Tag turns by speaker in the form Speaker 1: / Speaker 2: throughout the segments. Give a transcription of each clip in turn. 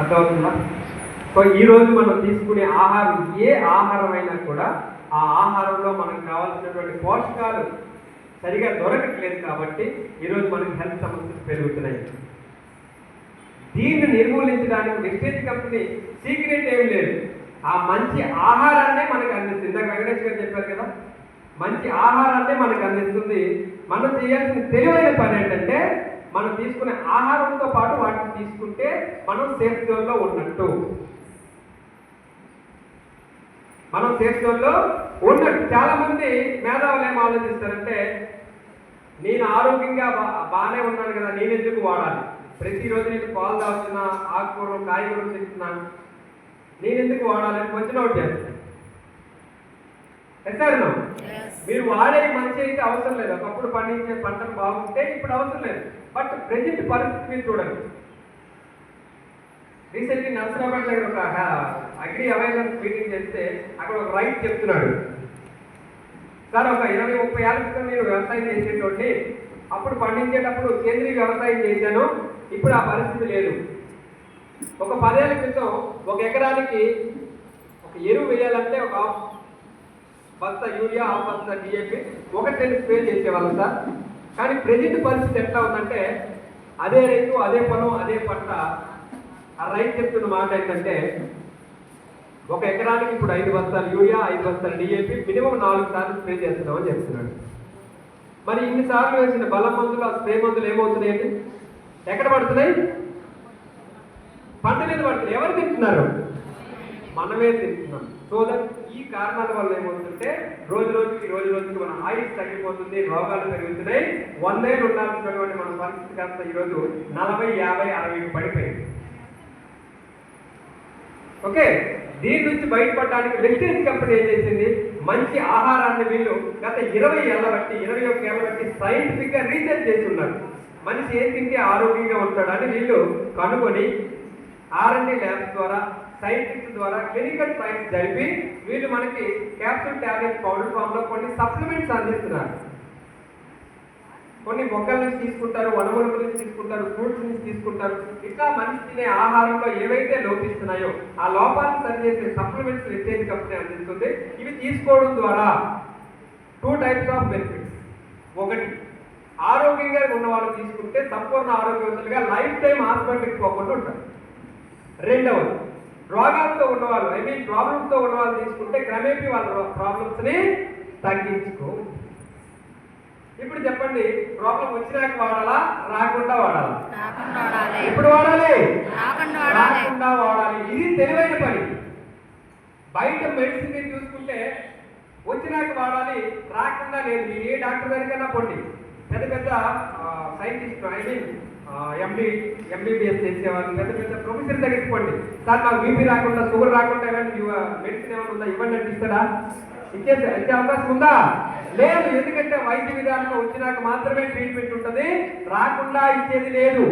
Speaker 1: అర్థమవుతుందా? సో ఈరోజు మనం తీసుకునే ఆహారం ఏ ఆహారం అయినా కూడా ఆ ఆహారంలో మనకు కావాల్సినటువంటి పోషకాలు సరిగా దొరకట్లేదు కాబట్టి ఈరోజు మనకి హెల్త్ సమస్యలు పెరుగుతున్నాయి. దీన్ని నిర్మూలించడానికి విస్టేజ్ కంపెనీ సీక్రెట్ ఏమి లేదు. ఆ మంచి ఆహారాన్నే మనకు అందిస్తుంది. ఇందాక వెంకటేష్ గారు చెప్పారు కదా మంచి ఆహారాన్నే మనకు అందిస్తుంది. మనం చేయాల్సిన తెలివైన పని ఏంటంటే మనం తీసుకునే ఆహారంతో పాటు వాటిని తీసుకుంటే మనం సేఫ్ జోన్లో ఉన్నట్టు. మనం సేఫ్ జోన్లో ఉన్నట్టు. చాలా మంది మేధావులు ఏం ఆలోచిస్తారంటే నేను ఆరోగ్యంగా బాగానే ఉన్నాను కదా నేను ఎందుకు వాడాలి? ప్రతిరోజు నేను పాలు తాగుతున్నా ఆకుకూరలు కాయగూరలు తింటున్నాను నేను ఎందుకు వాడాలని కొంచెం వచ్చిన చేస్తాను ఎస్ సార్ మీరు వాడే మంచి అయితే అవసరం లేదు. ఒకప్పుడు పండించే పంటలు బాగుంటే ఇప్పుడు అవసరం లేదు. బట్ ప్రజెంట్ పరిస్థితి మీరు చూడండి. రీసెంట్లీ నరసరాబాద్ దగ్గర ఒక అగ్రి అవేర్నెస్ మీటింగ్ చేస్తే అక్కడ ఒక రైతు చెప్తున్నాడు. సార్ ఒక ఇరవై ముప్పై ఏళ్ళ క్రితం నేను వ్యవసాయం చేసేటోటి అప్పుడు పండించేటప్పుడు సేంద్రీయ వ్యవసాయం చేశాను. ఇప్పుడు ఆ పరిస్థితి లేదు. ఒక పదేళ్ళ క్రితం ఒక ఎకరానికి ఒక ఎరువు వేయాలంటే ఒక బస్తా యూరియా హాఫ్ బస్త డిఏపి ఒక స్ప్రే చేసేవాళ్ళం సార్. కానీ ప్రజెంట్ పరిస్థితి ఎట్లా ఉందంటే అదే రైతు అదే పొలం అదే పంట. ఆ రైతు చెప్తున్న మాట ఏంటంటే ఒక ఎకరానికి ఇప్పుడు ఐదు బస్తాలు యూరియా ఐదు బస్తాలు డిఏపి మినిమం నాలుగు సార్లు స్ప్రే చేస్తున్నామని చెప్తున్నాడు. మరి ఇన్ని సార్లు వేసిన బల మందులు ఆ స్ప్రే మందులు ఏమవుతున్నాయండి? ఎక్కడ పడుతున్నాయి? పంట మీద పడుతున్నాయి. ఎవరు తింటున్నారు? మనమే తింటున్నాం. సో దట్ ఈ కారణాల వల్ల ఏమవుతుంటే రోజు రోజుకి రోజు రోజుకి మన ఆయుష్ తగ్గిపోతుంది రోగాలు పెరుగుతున్నాయి. వందేళ్ళు ఉండాల్సినటువంటి మన పరిస్థితి కాస్త ఈరోజు నలభై యాభై అరవైకి పడిపోయింది. ఓకే? దీని నుంచి బయటపడడానికి వెస్టేజ్ కంపెనీ ఏం చేసింది? మంచి ఆహారాన్ని వీళ్ళు గత ఇరవై ఏళ్ళ బట్టి ఇరవై ఒక్క ఏళ్ళ బట్టి సైంటిఫిక్గా రీసెర్చ్ చేసి మనిషి ఏం తింటే ఆరోగ్యంగా ఉంటాడని వీళ్ళు కనుగొని ఆర్ఎన్ఏ ల్యాబ్స్ ద్వారా సైంటిస్ట్ ద్వారా క్లినికల్ ట్రయల్స్ జరిపి వీళ్ళు మనకి క్యాప్సూల్ ట్యాబ్లెట్ పౌడర్ ఫామ్లో కొన్ని సప్లిమెంట్స్ అందిస్తున్నారు. కొన్ని మొక్కల నుంచి తీసుకుంటారు వనమూలికల నుంచి తీసుకుంటారు ఫ్రూట్స్ నుంచి తీసుకుంటారు. ఇంకా మనిషి తినే ఆహారంలో ఏవైతే లోపిస్తున్నాయో ఆ లోపాలను సరిచేసే సప్లిమెంట్స్ వెస్టేజ్ కంపెనీ అందిస్తుంది. ఇవి తీసుకోవడం ద్వారా టూ టైప్స్ ఆఫ్ బెనిఫిట్స్ ఒకటి ఆరోగ్యంగా ఉన్న వాళ్ళు తీసుకుంటే సంపూర్ణ ఆరోగ్యవంతులుగా లైఫ్ టైం హాస్పిటల్కి పోకుండా ఉంటారు. రెండవది రోగాలతో ఉన్నవాళ్ళు ఐ మీన్ ప్రాబ్లమ్స్తో ఉన్నవాళ్ళు తీసుకుంటే క్రమేపీ వాళ్ళ ప్రాబ్లమ్స్ని తగ్గించుకోవచ్చు ఇప్పుడు చెప్పండి ప్రాబ్లం వచ్చినాక వాడాలా రాకుండా వాడాలా?
Speaker 2: రాకుండా వాడాలి.
Speaker 1: ఎప్పుడు
Speaker 2: రాకుండా వాడాలి.
Speaker 1: రాకుండా వాడాలి. ఇది తెలివైన పని. బయట మెడిసిన్ చూసుకుంటే వచ్చినాక వాడాలి రాకుండా లేదు. మీరు ఏ డాక్టర్ దగ్గరికైనా పోండి. పెద్ద పెద్ద scientist I mean MD MBBS చేసేవాళ్ళు. పెద్ద పెద్ద ప్రొఫెసర్ దగ్గరికి పోండి. సార్ నాకు బీపీ రాకుండా షుగర్ రాకుండా ఏమైనా మెడిసిన్ ఏమైనా ఉందా? ఇవ్వండి అంటే ఇస్తాడా? ఇచ్చేసి ఇచ్చే అవకాశం ఉందా? లేదు ఎందుకంటే వైద్య విధానంలో వచ్చినాక మాత్రమే ట్రీట్మెంట్ ఉంటుంది. రాకుండా ఇచ్చేది లేదు.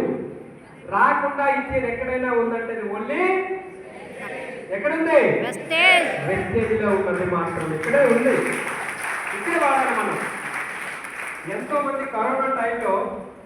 Speaker 1: రాకుండా ఇచ్చేది ఎక్కడైనా ఉందంటే ఓన్లీ ఎక్కడుంది?
Speaker 2: వెస్టేజ్
Speaker 1: వెస్టేజ్లో ఉన్నది మాత్రం ఇక్కడే ఉంది. ఇక్కడే వాడాలి మనం. ఎంతో మంది కరోనా టైంలో